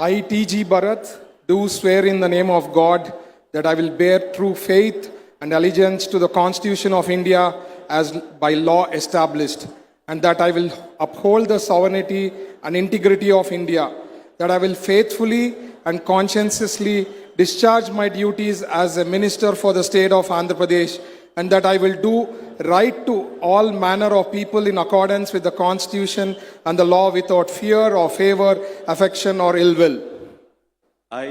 I, T.G. Bharat, do swear in the name of God that I will bear true faith and allegiance to the Constitution of India as by law established, and that I will uphold the sovereignty and integrity of India, that I will faithfully and conscientiously discharge my duties as a minister for the state of Andhra Pradesh, and that I will do right to all manner of people in accordance with the Constitution and the law without fear or favor, affection, or ill will. I,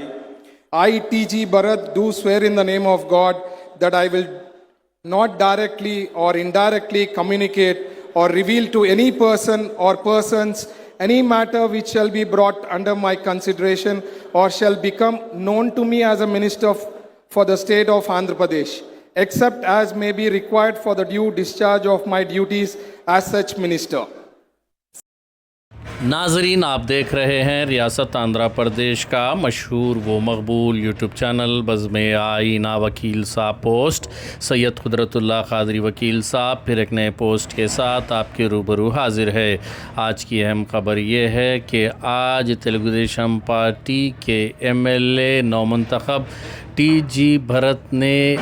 I, T.G. Bharat, do swear in the name of God that I will not directly or indirectly communicate or reveal to any person or persons any matter which shall be brought under my consideration or shall become known to me as a minister for the state of Andhra Pradesh, except as may be required for the due discharge of my duties as such minister. ناظرین، آپ دیکھ رہے ہیں ریاست آندھرا پردیش کا مشہور و مقبول یوٹیوب چینل بزم آئینہ وکیل صاحب پوسٹ سید قدرت اللہ قادری وکیل صاحب، پھر ایک نئے پوسٹ کے ساتھ آپ کے روبرو حاضر ہے آج کی اہم خبر یہ ہے کہ آج تلگو دیشم پارٹی کے ایم ایل اے نو منتخب ٹی جی بھرت نے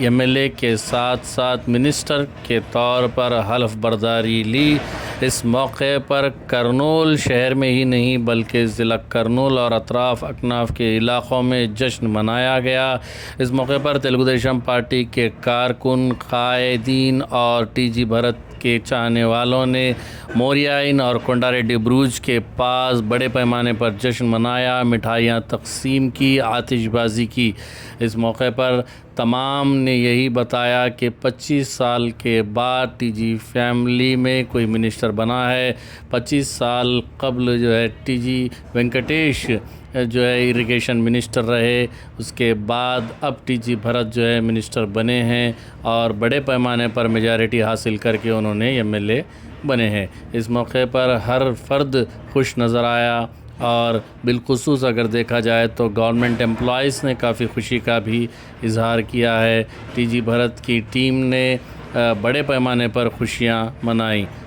ایم ایل اے کے ساتھ ساتھ منسٹر کے طور پر حلف برداری لی۔ اس موقع پر کرنول شہر میں ہی نہیں بلکہ ضلع کرنول اور اطراف اکناف کے علاقوں میں جشن منایا گیا۔ اس موقع پر تلگو دیشم پارٹی کے کارکن قائدین اور ٹی جی بھرت کے چاہنے والوں نے موریائن اور کنڈا ریڈی بروج کے پاس بڑے پیمانے پر جشن منایا، مٹھائیاں تقسیم کی، آتش بازی کی۔ اس موقع پر تمام نے یہی بتایا کہ پچیس سال کے بعد ٹی جی فیملی میں کوئی منسٹر بنا ہے۔ پچیس سال قبل جو ہے ٹی جی وینکٹیش جو ہے اریگیشن منسٹر رہے۔ اس کے بعد اب ٹی جی بھرت جو ہے منسٹر بنے ہیں اور بڑے پیمانے پر میجارٹی حاصل کر کے انہوں انہوں نے ایم ایل اے بنے ہیں۔ اس موقع پر ہر فرد خوش نظر آیا اور بالخصوص اگر دیکھا جائے تو گورنمنٹ امپلائیز نے کافی خوشی کا بھی اظہار کیا ہے۔ ٹی جی بھرت کی ٹیم نے بڑے پیمانے پر خوشیاں منائیں۔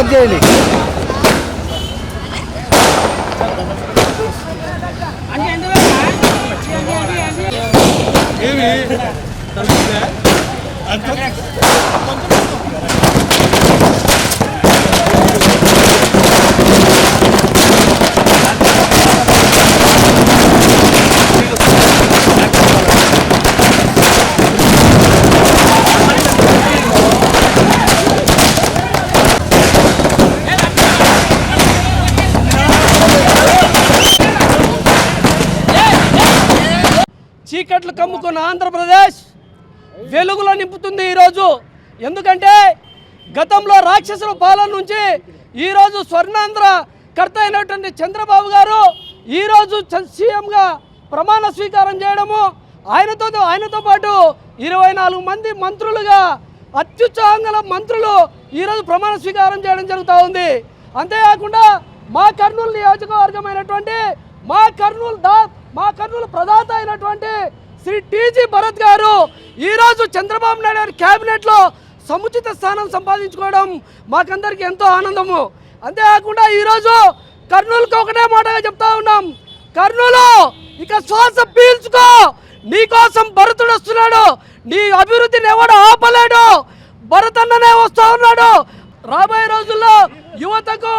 Cut చేయండి. ఏమి? చీకట్లు కమ్ముకున్న ఆంధ్రప్రదేశ్ వెలుగులో నింపుతుంది ఈరోజు. ఎందుకంటే గతంలో రాక్షసుల పాలన నుంచి ఈరోజు స్వర్ణాంధ్ర కర్త అయినటువంటి చంద్రబాబు గారు ఈరోజు సీఎంగా ప్రమాణ స్వీకారం చేయడము ఆయనతో ఆయనతో పాటు ఇరవై నాలుగు మంది మంత్రులుగా అత్యుత్సాహంగల మంత్రులు ఈరోజు ప్రమాణ స్వీకారం చేయడం జరుగుతూ ఉంది. అంతేకాకుండా మా కర్నూలు నియోజకవర్గమైనటువంటి మా కర్నూలు దా మా కర్నూలు ప్రదాత అయినటువంటి శ్రీ టీజీ భరత్ గారు ఈరోజు చంద్రబాబు నాయుడు గారి క్యాబినెట్లో సముచిత స్థానం సంపాదించుకోవడం మాకందరికి ఎంతో ఆనందము. అంతేకాకుండా ఈరోజు కర్నూలుకి ఒకటే మాటగా చెప్తా ఉన్నాం. కర్నూలు ఇక శ్వాస పీల్చుకో. నీకోసం భరతుడు వస్తున్నాడు. నీ అభివృద్ధిని ఎవడు ఆపలేడు. భరత్ అన్ననే వస్తూ ఉన్నాడు. రాబోయే రోజుల్లో యువతకు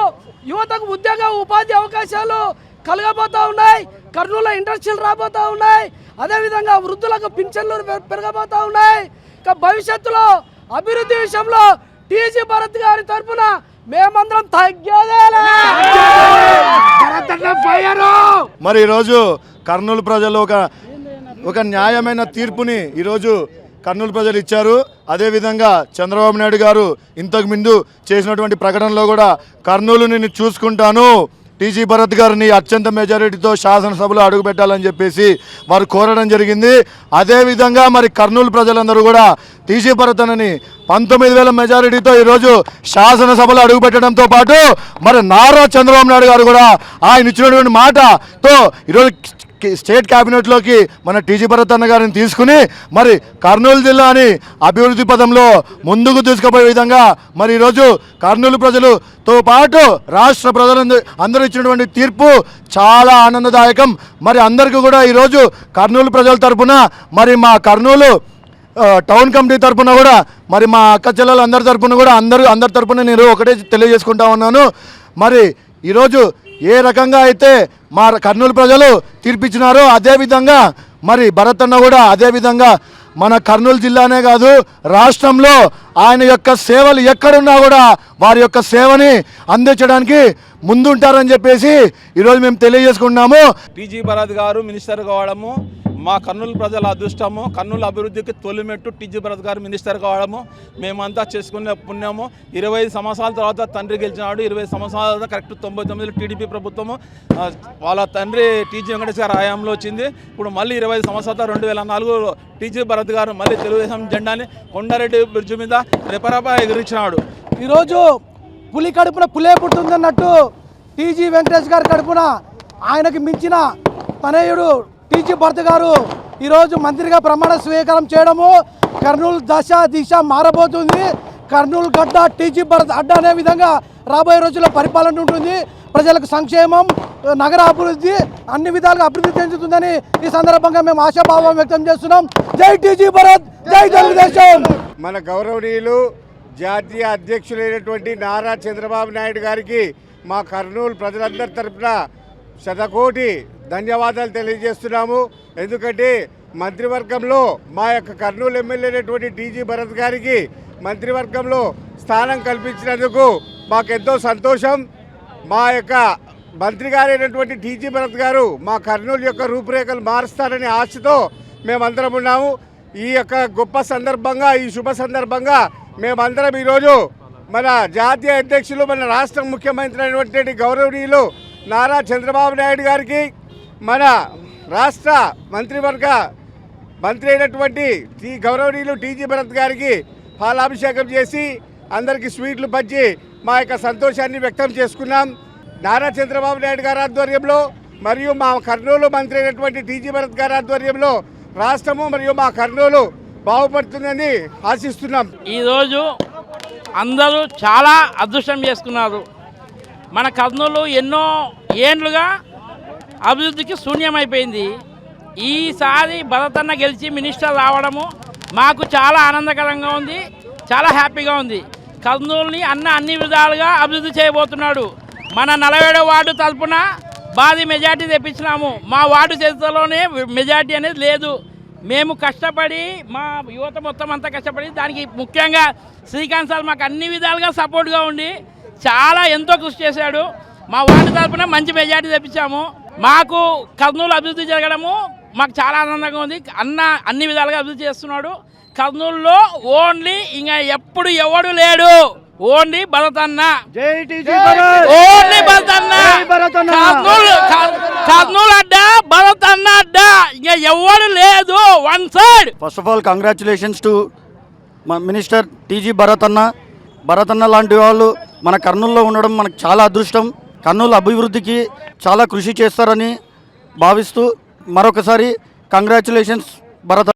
యువతకు ఉద్యోగ ఉపాధి అవకాశాలు కలగబోతా ఉన్నాయి. కర్నూలు ఇండస్ట్రీలు రాబోతా ఉన్నాయి. అదేవిధంగా వృద్ధులకు పింఛన్లు పెరగబోతా ఉన్నాయి. ఇక భవిష్యత్తులో అభివృద్ధి విషయంలో టీజీ భరత్ గారి తరఫున మేమందరం తగ్గేదేలే. మరి ఈరోజు కర్నూలు ప్రజలు ఒక ఒక న్యాయమైన తీర్పుని ఈరోజు కర్నూలు ప్రజలు ఇచ్చారు. అదేవిధంగా చంద్రబాబు నాయుడు గారు ఇంతకు ముందు చేసినటువంటి ప్రకటనలో కూడా కర్నూలు నేను చూసుకుంటాను. టీజీ భరత్ గారిని అత్యంత మెజారిటీతో శాసనసభలో అడుగుపెట్టాలని చెప్పేసి వారు కోరడం జరిగింది. అదేవిధంగా మరి కర్నూలు ప్రజలందరూ కూడా టీజీ భరత్ అనని పంతొమ్మిది వేల మెజారిటీతో ఈరోజు శాసనసభలో అడుగుపెట్టడంతో పాటు మరి నారా చంద్రబాబు నాయుడు గారు కూడా ఆయన ఇచ్చినటువంటి మాటతో ఈరోజు స్టేట్ క్యాబినెట్లోకి మన టీజీ భరత్ అన్న గారిని తీసుకుని మరి కర్నూలు జిల్లాని అభివృద్ధి పదంలో ముందుకు తీసుకుపోయే విధంగా మరి ఈరోజు కర్నూలు ప్రజలతో పాటు రాష్ట్ర ప్రజలందరూ అందరూ ఇచ్చినటువంటి తీర్పు చాలా ఆనందదాయకం. మరి అందరికీ కూడా ఈరోజు కర్నూలు ప్రజల తరఫున మరి మా కర్నూలు టౌన్ కమిటీ తరపున కూడా మరి మా అక్క చెల్లెలు అందరి తరఫున కూడా అందరూ అందరి తరపున నేను ఒకటే తెలియజేసుకుంటా ఉన్నాను. మరి ఈరోజు ఏ రకంగా అయితే మా కర్నూలు ప్రజలు తీర్పిచ్చినారో అదేవిధంగా మరి భరత్ కూడా అదే విధంగా మన కర్నూలు జిల్లానే కాదు రాష్ట్రంలో ఆయన యొక్క సేవలు ఎక్కడున్నా కూడా వారి యొక్క సేవని అందించడానికి ముందుంటారని చెప్పేసి ఈరోజు మేము తెలియజేసుకుంటున్నాము. పీజీ భరత్ గారు మినిస్టర్ కావడము మా కర్నూలు ప్రజల అదృష్టము కర్నూలు అభివృద్ధికి తొలిమెట్టు టీజీ భరత్ గారు మినిస్టర్ కావడము. మేమంతా చేసుకునే పుణ్యము. ఇరవై సంవత్సరాల తర్వాత తండ్రి గెలిచినాడు. ఇరవై సంవత్సరాల తర్వాత కరెక్ట్ తొంభై తొమ్మిదిలో టీడీపీ ప్రభుత్వము. వాళ్ళ తండ్రి టీజీ వెంకటేష్ గారు హయాంలో వచ్చింది. ఇప్పుడు మళ్ళీ ఇరవై ఐదు సంవత్సరాల రెండు వేల నాలుగులో టీజీ భరత్ గారు మళ్ళీ తెలుగుదేశం జెండాని కొండారెడ్డి బ్రిడ్జ్ మీద రెపరెప ఎగిరించినాడు ఈరోజు పులి కడుపున పులే పుట్టిందన్నట్టు టీజీ వెంకటేష్ గారి కడుపున ఆయనకి మించిన తనయుడు టీజీ భరత్ గారు ఈరోజు మంత్రిగా ప్రమాణ స్వీకారం చేయడము కర్నూలు దశ దిశ మారబోతుంది. కర్నూలు గడ్డ టీజీ భరత్ అడ్డ అనే విధంగా రాబోయే రోజుల్లో పరిపాలన ఉంటుంది. ప్రజలకు సంక్షేమం నగర అభివృద్ధి అన్ని విధాలుగా అభివృద్ధి చెందుతుందని ఈ సందర్భంగా మేము ఆశాభావం వ్యక్తం చేస్తున్నాం. జై టీజీ భరత్ జై తెలుగుదేశం మన గౌరవనీయులు జాతీయ అధ్యక్షులైనటువంటి నారా చంద్రబాబు నాయుడు గారికి మా కర్నూలు ప్రజలందరి తరపున శతకోటి ధన్యవాదాలు తెలియజేస్తున్నాము. ఎందుకంటే మంత్రివర్గంలో మా యొక్క కర్నూలు ఎమ్మెల్యే అయినటువంటి డీజీ భరత్ గారికి మంత్రివర్గంలో స్థానం కల్పించినందుకు మాకెంతో సంతోషం. మా యొక్క మంత్రి గారైనటువంటి టీజీ భరత్ గారు మా కర్నూలు యొక్క రూపురేఖలు మారుస్తారనే ఆశతో మేమందరం ఉన్నాము. ఈ యొక్క గొప్ప సందర్భంగా ఈ శుభ సందర్భంగా మేమందరం ఈరోజు మన జాతీయ అధ్యక్షులు మన రాష్ట్ర ముఖ్యమంత్రి అయినటువంటి గౌరవనీయులు నారా చంద్రబాబు నాయుడు గారికి మన రాష్ట్ర మంత్రివర్గ మంత్రి అయినటువంటి టీ గౌరవనీయులు టీజీ భరత్ గారికి పాలాభిషేకం చేసి అందరికీ స్వీట్లు పంచి మా యొక్క సంతోషాన్ని వ్యక్తం చేసుకున్నాం. నారా చంద్రబాబు నాయుడు గారి ఆధ్వర్యంలో మరియు మా కర్నూలు మంత్రి అయినటువంటి టీజీ భరత్ గారి ఆధ్వర్యంలో రాష్ట్రము మరియు మా కర్నూలు బాగుపడుతుందని ఆశిస్తున్నాం. ఈరోజు అందరూ చాలా అదృష్టం చేసుకున్నారు. మన కర్నూలు ఎన్నో ఏండ్లుగా అభివృద్ధికి శూన్యమైపోయింది. ఈసారి భరతన్న గెలిచి మినిస్టర్ రావడము మాకు చాలా ఆనందకరంగా ఉంది చాలా హ్యాపీగా ఉంది. కర్నూలుని అన్న అన్ని విధాలుగా అభివృద్ధి చేయబోతున్నాడు. మన నలభైడో వార్డు తరపున భారీ మెజార్టీ తెప్పించినాము. మా వార్డు చరిత్రలోనే మెజార్టీ అనేది లేదు. మేము కష్టపడి మా యువత మొత్తం అంతా కష్టపడి దానికి ముఖ్యంగా శ్రీకాంత్ సార్ మాకు అన్ని విధాలుగా సపోర్ట్గా ఉండి చాలా ఎంతో కృషి చేశాడు. మా వార్డు తరపున మంచి మెజార్టీ తెప్పించాము. మాకు కర్నూలు అభివృద్ధి జరగడము మాకు చాలా ఆనందంగా ఉంది. అన్న అన్ని విధాలుగా అభివృద్ధి చేస్తున్నాడు. కర్నూలులో ఓన్లీ ఇంకా ఎప్పుడు ఎవడు లేడు. ఓన్లీ భరత్ అన్న. ఓన్లీ భరత్ అన్న. కర్నూలు కర్- కర్నూలు అడ్డ భరత్ అన్న అడ్డ. ఇంకా ఎవడు లేదు. One side. First of all congratulations to minister TG Bharat అన్న. భరత్ అన్న లాంటి వాళ్ళు మన కర్నూలులో ఉండడం మనకు చాలా అదృష్టం. కర్నూలు అభివృద్ధికి చాలా కృషి చేస్తారని భావిస్తూ మరొకసారి కంగ్రాచులేషన్స్ భరత